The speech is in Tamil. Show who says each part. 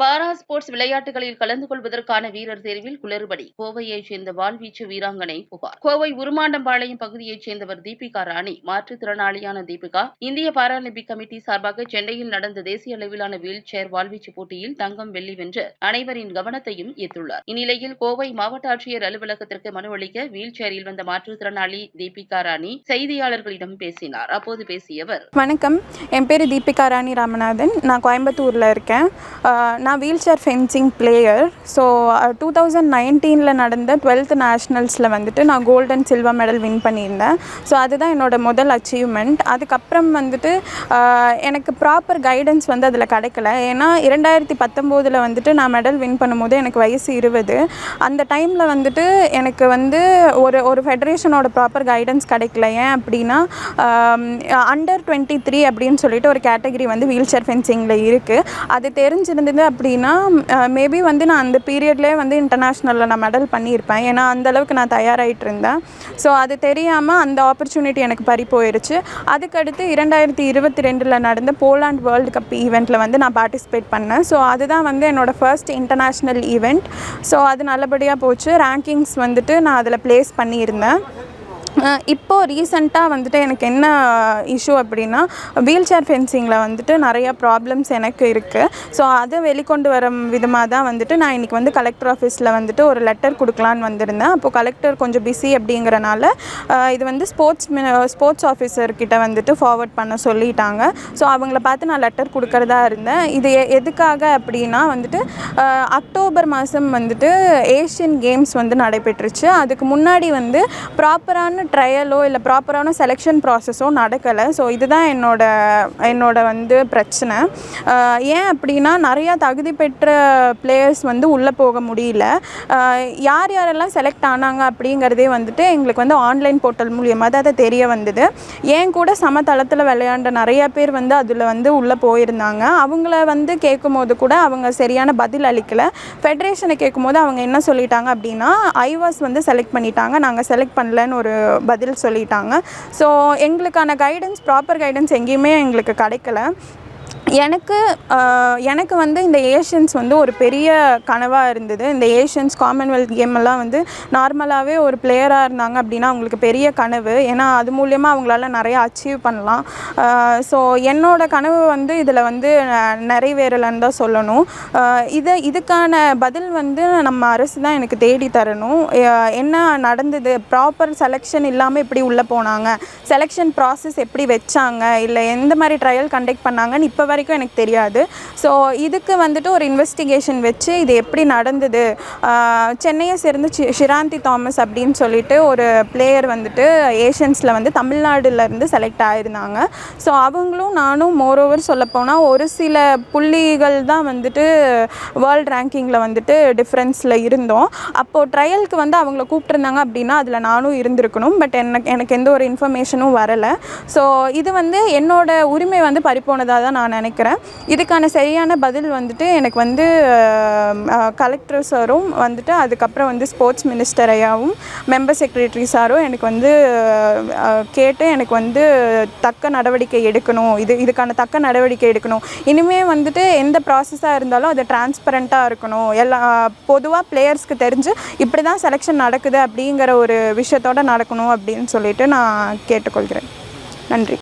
Speaker 1: பாரா ஸ்போர்ட்ஸ் விளையாட்டுகளில் கலந்து கொள்வதற்கான வீரர் தேர்வில் குளறுபடி. கோவையைச் சேர்ந்த வாள்வீச்சு வீராங்கனை புகார். கோவை உருமாண்டம்பாளையம் பகுதியைச் சேர்ந்தவர் தீபிகா ராணி மாற்றுத்திறனாளியான தீபிகா இந்திய பாராலிம்பிக் கமிட்டி சார்பாக சென்னையில் நடந்த தேசிய அளவிலான வீல் சேர் வாள்வீச்சு போட்டியில் தங்கம் வெள்ளி வென்று அனைவரின் கவனத்தையும் ஈர்த்துள்ளார். இந்நிலையில் கோவை மாவட்ட ஆட்சியர் அலுவலகத்திற்கு மனு அளிக்க வீல் சேரில் வந்த மாற்றுத்திறனாளி தீபிகா ராணி செய்தியாளர்களிடம் பேசினார். அப்போது பேசியவர்
Speaker 2: வணக்கம். என் பேர் தீபிகா ராணி ராமநாதன். நான் கோயம்புத்தூர்ல இருக்கேன். நான் wheelchair fencing player so two thousand நைன்டீனில் நடந்த டுவெல்த் நேஷ்னல்ஸில் வந்துட்டு நான் golden and silver medal win பண்ணியிருந்தேன். ஸோ அதுதான் என்னோடய முதல் அச்சீவ்மெண்ட் அதுக்கப்புறம் வந்துட்டு uh, எனக்கு ப்ராப்பர் கைடன்ஸ் வந்து அதில் கிடைக்கல. ஏன்னா இரண்டாயிரத்தி பத்தொம்போதில் வந்துட்டு நான் மெடல் வின் பண்ணும்போது எனக்கு வயசு இருபது. அந்த டைமில் வந்துட்டு எனக்கு வந்து ஒரு ஒரு ஃபெடரேஷனோட ப்ராப்பர் கைடன்ஸ் கிடைக்கல. ஏன் அப்படின்னா அண்டர் டுவெண்ட்டி த்ரீ அப்படின்னு சொல்லிட்டு ஒரு கேட்டகரி வந்து வீல் சேர் ஃபென்சிங்கில் இருக்குது அது தெரிஞ்சிருந்தது அப்படின்னா மேபி வந்து நான் அந்த பீரியட்லேயே வந்து இன்டர்நேஷ்னலில் நான் மெடல் பண்ணியிருப்பேன். ஏன்னா அந்தளவுக்கு நான் தயாராகிட்டு இருந்தேன் ஸோ அது தெரியாமல் அந்த ஆப்பர்ச்சுனிட்டி எனக்கு பறி போயிடுச்சு அதுக்கடுத்து இரண்டாயிரத்தி இருபத்தி ரெண்டில் நடந்த போலாண்ட் வேர்ல்டு கப் ஈவெண்ட்டில் வந்து நான் பார்ட்டிசிபேட் பண்ணேன். ஸோ அதுதான் வந்து என்னோட ஃபர்ஸ்ட் இன்டர்நேஷ்னல் ஈவெண்ட் ஸோ அது நல்லபடியாக போச்சு. ரேங்கிங்ஸ் வந்துட்டு நான் அதில் ப்ளேஸ் பண்ணியிருந்தேன். இப்போது இப்போ ரீசண்டாக வந்துட்டு எனக்கு என்ன இஷ்யூ அப்படின்னா வீல் சேர் ஃபென்சிங்கில் வந்துட்டு நிறையா ப்ராப்ளம்ஸ் எனக்கு இருக்குது ஸோ அதை வெளிக்கொண்டு வர விதமாக தான் வந்துட்டு நான் இன்றைக்கி வந்து கலெக்டர் ஆஃபீஸில் வந்துட்டு ஒரு லெட்டர் கொடுக்கலான்னு வந்திருந்தேன். அப்போது கலெக்டர் கொஞ்சம் பிஸி அப்படிங்கிறனால இது வந்து ஸ்போர்ட்ஸ் ஸ்போர்ட்ஸ் ஆஃபீஸர்கிட்ட வந்துட்டு ஃபார்வர்ட் பண்ண சொல்லிட்டாங்க. ஸோ அவங்கள பார்த்து நான் லெட்டர் கொடுக்கறதா இருந்தேன். இது எ- எதுக்காக அப்படின்னா வந்துட்டு அக்டோபர் மாதம் வந்துட்டு ஏஷியன் கேம்ஸ் வந்து நடைபெற்றுச்சு. அதுக்கு முன்னாடி வந்து ப்ராப்பரான ட்ரையலோ இல்லை ப்ராப்பரான செலெக்ஷன் ப்ராசஸோ நடக்கலை. ஸோ இதுதான் என்னோட என்னோட வந்து பிரச்சனை. ஏன் அப்படின்னா நிறையா தகுதி பெற்ற பிளேயர்ஸ் வந்து உள்ளே போக முடியல. யார் யாரெல்லாம் செலக்ட் ஆனாங்க அப்படிங்கிறதே வந்துட்டு எங்களுக்கு வந்து ஆன்லைன் போர்ட்டல் மூலியமாக தான் அது தெரிய வந்தது. ஏன் கூட சமதளத்தில் விளையாண்ட நிறைய பேர் வந்து அதில் வந்து உள்ளே போயிருந்தாங்க. அவங்கள வந்து கேட்கும்போது கூட அவங்க சரியான பதில் அளிக்கலை. ஃபெடரேஷனை கேட்கும்போது அவங்க என்ன சொல்லிட்டாங்க அப்படின்னா ஐவாஸ் வந்து செலக்ட் பண்ணிட்டாங்க. நாங்கள் செலக்ட் பண்ணலன்னு ஒரு பதில் சொல்லிட்டாங்க. ஸோ எங்களுக்கான கைடன்ஸ் ப்ராப்பர் கைடன்ஸ் எங்கேயுமே எங்களுக்கு கிடைக்கல. எனக்கு எனக்கு வந்து இந்த ஏஷியன்ஸ் வந்து ஒரு பெரிய கனவாக இருந்தது. இந்த ஏஷியன்ஸ் காமன்வெல்த் கேம் எல்லாம் வந்து நார்மலாகவே ஒரு பிளேயராக இருந்தாங்க அப்படின்னா அவங்களுக்கு பெரிய கனவு. ஏன்னா அது மூலியமாக அவங்களால நிறைய அச்சீவ் பண்ணலாம். ஸோ என்னோட கனவு வந்து இதில் வந்து நிறைவேறலைன்னு தான் சொல்லணும். இதை இதுக்கான பதில் வந்து நம்ம அரசு தான் எனக்கு தேடி தரணும். என்ன நடந்தது? ப்ராப்பர் செலெக்ஷன் இல்லாமல் எப்படி உள்ளே போனாங்க. செலெக்ஷன் ப்ராசஸ் எப்படி வச்சாங்க? இல்லை எந்த மாதிரி ட்ரையல் கண்டக்ட் பண்ணாங்கன்னு இப்போ வரைக்கும் எனக்கு தெரியாது. ஸோ இதுக்கு வந்துட்டு ஒரு இன்வெஸ்டிகேஷன் வச்சு இது எப்படி நடந்தது? சென்னையை சேர்ந்து ஷிராந்தி தாமஸ் அப்படின்னு சொல்லிட்டு ஒரு பிளேயர் வந்துட்டு ஏஷியன்ஸில் வந்து தமிழ்நாடுலேருந்து செலக்ட் ஆயிருந்தாங்க. ஸோ அவங்களும் நானும் மோரோவர் சொல்லப்போனால் ஒரு சில புள்ளிகள் தான் வந்துட்டு வேர்ல்ட் ரேங்கிங்கில் வந்துட்டு டிஃப்ரென்ஸில் இருந்தோம். அப்போது ட்ரையலுக்கு வந்து அவங்கள கூப்பிட்டுருந்தாங்க அப்படின்னா அதில் நானும் இருந்திருக்கணும். பட் எனக்கு எனக்கு எந்த ஒரு இன்ஃபர்மேஷனும் வரலை. ஸோ இது வந்து என்னோடய உரிமை வந்து பறிப்போனதாக தான் நான் நினைக்கிறேன். நினைக்கிறேன். இதுக்கான சரியான பதில் வந்துட்டு எனக்கு வந்து கலெக்டர் சாரும் வந்துட்டு அதுக்கப்புறம் வந்து ஸ்போர்ட்ஸ் மினிஸ்டர் ஐயாவும் மெம்பர் செக்ரட்டரி சாரும் எனக்கு வந்து கேட்டு எனக்கு வந்து தக்க நடவடிக்கை எடுக்கணும். இது இதுக்கான தக்க நடவடிக்கை எடுக்கணும். இனிமே வந்துட்டு எந்த ப்ராசஸாக இருந்தாலும் அது டிரான்ஸ்பரண்ட்டாக இருக்கணும். எல்லா பொதுவாக பிளேயர்ஸ்க்கு தெரிஞ்சு இப்படி தான் செலெக்ஷன் நடக்குது அப்படிங்கிற ஒரு விஷயத்தோட நடக்கணும் அப்படின்னு சொல்லிட்டு நான் கேட்டுக்கொள்கிறேன். நன்றி.